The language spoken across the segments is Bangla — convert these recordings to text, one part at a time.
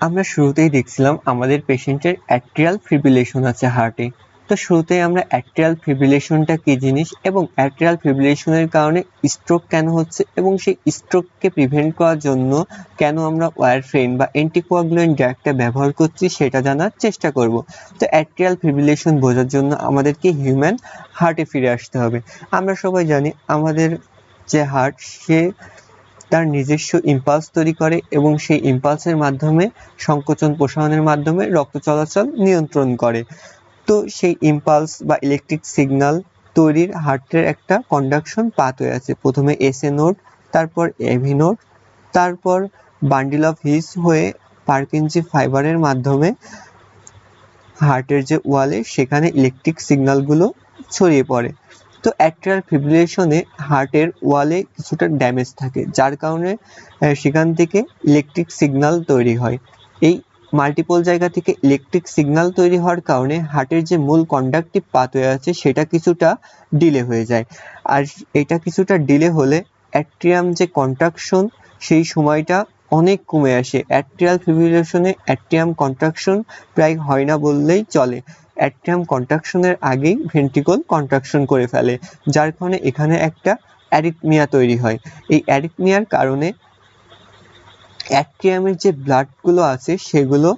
আমরা শুরুতেই দেখছিলাম আমাদের পেশেন্টের অ্যাট্রিয়াল ফিব্রিলেশন আছে হার্টে। তো শুরুতেই আমরা অ্যাট্রিয়াল ফিব্রিলেশনটা কী জিনিস এবং অ্যাট্রিয়াল ফিব্রিলেশনের কারণে স্ট্রোক কেন হচ্ছে এবং সেই স্ট্রোককে প্রিভেন্ট করার জন্য কেন আমরা ওয়ার ওয়ারফ্রেন বা অ্যান্টিকোয়াগুলেন্ট ড্রাগটা ব্যবহার করছি সেটা জানার চেষ্টা করব। তো অ্যাট্রিয়াল ফিব্রিলেশন বোঝার জন্য আমাদেরকে হিউম্যান হার্টে ফিরে আসতে হবে। আমরা সবাই জানি আমাদের যে হার্ট সে তার নিজস্ব ইম্পালস তৈরি করে এবং সেই ইম্পালসের মাধ্যমে সংকোচন প্রসারণের মাধ্যমে রক্ত চলাচল নিয়ন্ত্রণ করে। তো সেই ইম্পালস বা ইলেকট্রিক সিগনাল তৈরির হার্টের একটা কন্ডাকশন পাথওয়ে আছে। প্রথমে এসএ নোড তারপর এভি নোড তারপর বান্ডিল অফ হিস হয়ে পার্কিনজি ফাইবারের মাধ্যমে হার্টের যে ওয়ালে সেখানে ইলেকট্রিক সিগনালগুলো ছড়িয়ে পড়ে। তো অ্যাট্রিয়াল ফিব্রিলেশনে হার্টের ওয়ালে কিছুটা ড্যামেজ থাকে, যার কারণে সেখান থেকে ইলেকট্রিক সিগন্যাল তৈরি হয়। এই মাল্টিপল জায়গা থেকে ইলেকট্রিক সিগনাল তৈরি হওয়ার কারণে হার্টের যে মূল কন্ডাক্টিভ পাথওয়ে আছে, সেটা কিছুটা ডিলে হয়ে যায়। আর এটা কিছুটা ডিলে হলে অ্যাট্রিয়াম যে কন্ট্রাকশন সেই সময়টা অনেক কমে আসে। অ্যাট্রিয়াল ফিব্রিলেশনে অ্যাট্রিয়াম কন্ট্রাকশন প্রায় হয় না বললেই চলে। অ্যাট্রিয়াম কন্ট্রাকশনের আগেই ভেন্ট্রিকল কন্ট্রাকশন করে ফেলে, যার কারণে এখানে একটা অ্যারিথমিয়া তৈরি হয়। এই অ্যারিথমিয়ার কারণে অ্যাট্রিয়ামের যে ব্লাডগুলো আছে, সেগুলো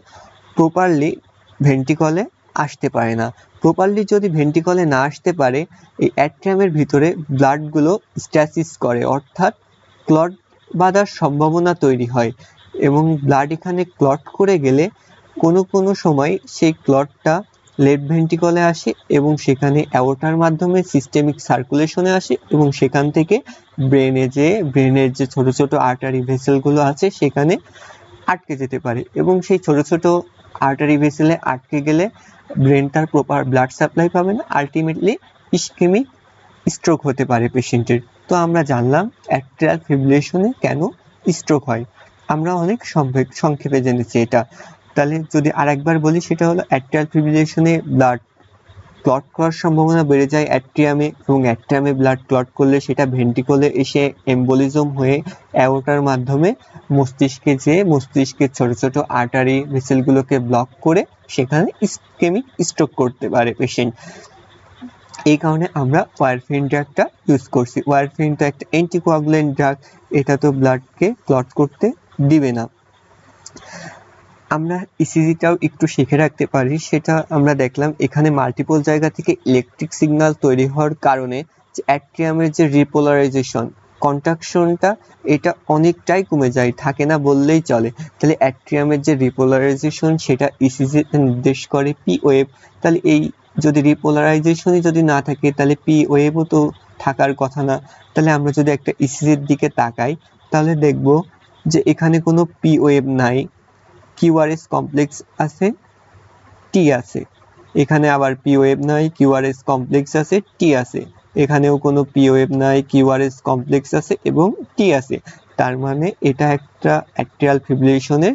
প্রপারলি ভেন্ট্রিকলে আসতে পারে না। প্রপারলি যদি ভেন্ট্রিকলে না আসতে পারে, এই অ্যাট্রিয়ামের ভিতরে ব্লাডগুলো স্ট্যাসিস করে, অর্থাৎ ক্লট বাঁধার সম্ভাবনা তৈরি হয় এবং ব্লাড এখানে ক্লট করে গেলে কোনো কোনো সময় সেই ক্লটটা লেফট ভেন্টিকলে আসে এবং সেখানে অ্যাওটার মাধ্যমে সিস্টেমিক সার্কুলেশনে আসে এবং সেখান থেকে ব্রেনে যে, ব্রেনের যে ছোট ছোট আর্টারি ভেসেলগুলো আছে সেখানে আটকে যেতে পারে এবং সেই ছোট ছোট আর্টারি ভেসেলে আটকে গেলে ব্রেন তার প্রপার ব্লাড সাপ্লাই পাবে না আলটিমেটলি ইস্কেমিক স্ট্রোক হতে পারে পেশেন্টের তো আমরা জানলাম অ্যাট্রিয়াল ফিব্রিলেশনে কেন স্ট্রোক হয়। আমরা অনেক সংক্ষেপে জেনেছি এটা। তাহলে যদি আরেকবার বলি, সেটা হলো অ্যাট্রিয়াল ফিব্রিলেশনে ব্লাড ক্লট করার সম্ভাবনা বেড়ে যায় অ্যাট্রিয়ামে এবং অ্যাট্রিয়ামে ব্লাড ক্লট করলে সেটা ভেন্টিকলে এসে এম্বোলিজম হয়ে অ্যাওটার মাধ্যমে মস্তিষ্কে যেয়ে মস্তিষ্কের ছোট ছোট আর্টারি ভেসেলগুলোকে ব্লক করে সেখানে ইস্কেমিক স্ট্রোক করতে পারে পেশেন্ট এই কারণে আমরা ওয়ারফিন ড্রাগটা ইউজ করছি। ওয়ারফিন তো একটা অ্যান্টিকোয়াগুলেন্ট ড্রাগ এটা তো ব্লাডকে ক্লট করতে দিবে না। আমরা ইসিজিটাও একটু শিখে রাখতে পারি, সেটা আমরা দেখলাম এখানে মাল্টিপল জায়গা থেকে ইলেকট্রিক সিগন্যাল তৈরি হওয়ার কারণে যে অ্যাট্রিয়ামের যে রিপোলারাইজেশন কন্ট্রাকশনটা এটা অনেকটাই কমে যায়, থাকে না বললেই চলে। তাহলে অ্যাট্রিয়ামের যে রিপোলারাইজেশন সেটা ইসিজিতে নির্দেশ করে পি ওয়েভ তাহলে এই যদি রিপোলারাইজেশনই যদি না থাকে, তাহলে পি ওয়েভও তো থাকার কথা না। তাহলে আমরা যদি একটা ইসিজির দিকে তাকাই, তাহলে দেখব যে এখানে কোনো পি ওয়েভ নাই। কিউআরএস কমপ্লেক্স আছে টি আছে। এখানে আবার পি ওয়েভ নাই, কিউআরএস কমপ্লেক্স আছে টি আছে। এখানেও কোনো পি ওয়েভ নাই, কিউআরএস কমপ্লেক্স আছে এবং টি আছে। তার মানে এটা একটা অ্যাট্রিয়াল ফিব্রিলেশনের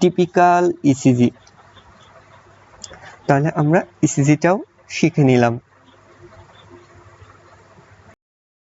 টিপিক্যাল ইসিজি তাহলে আমরা ইসিজিটাও শিখে নিলাম।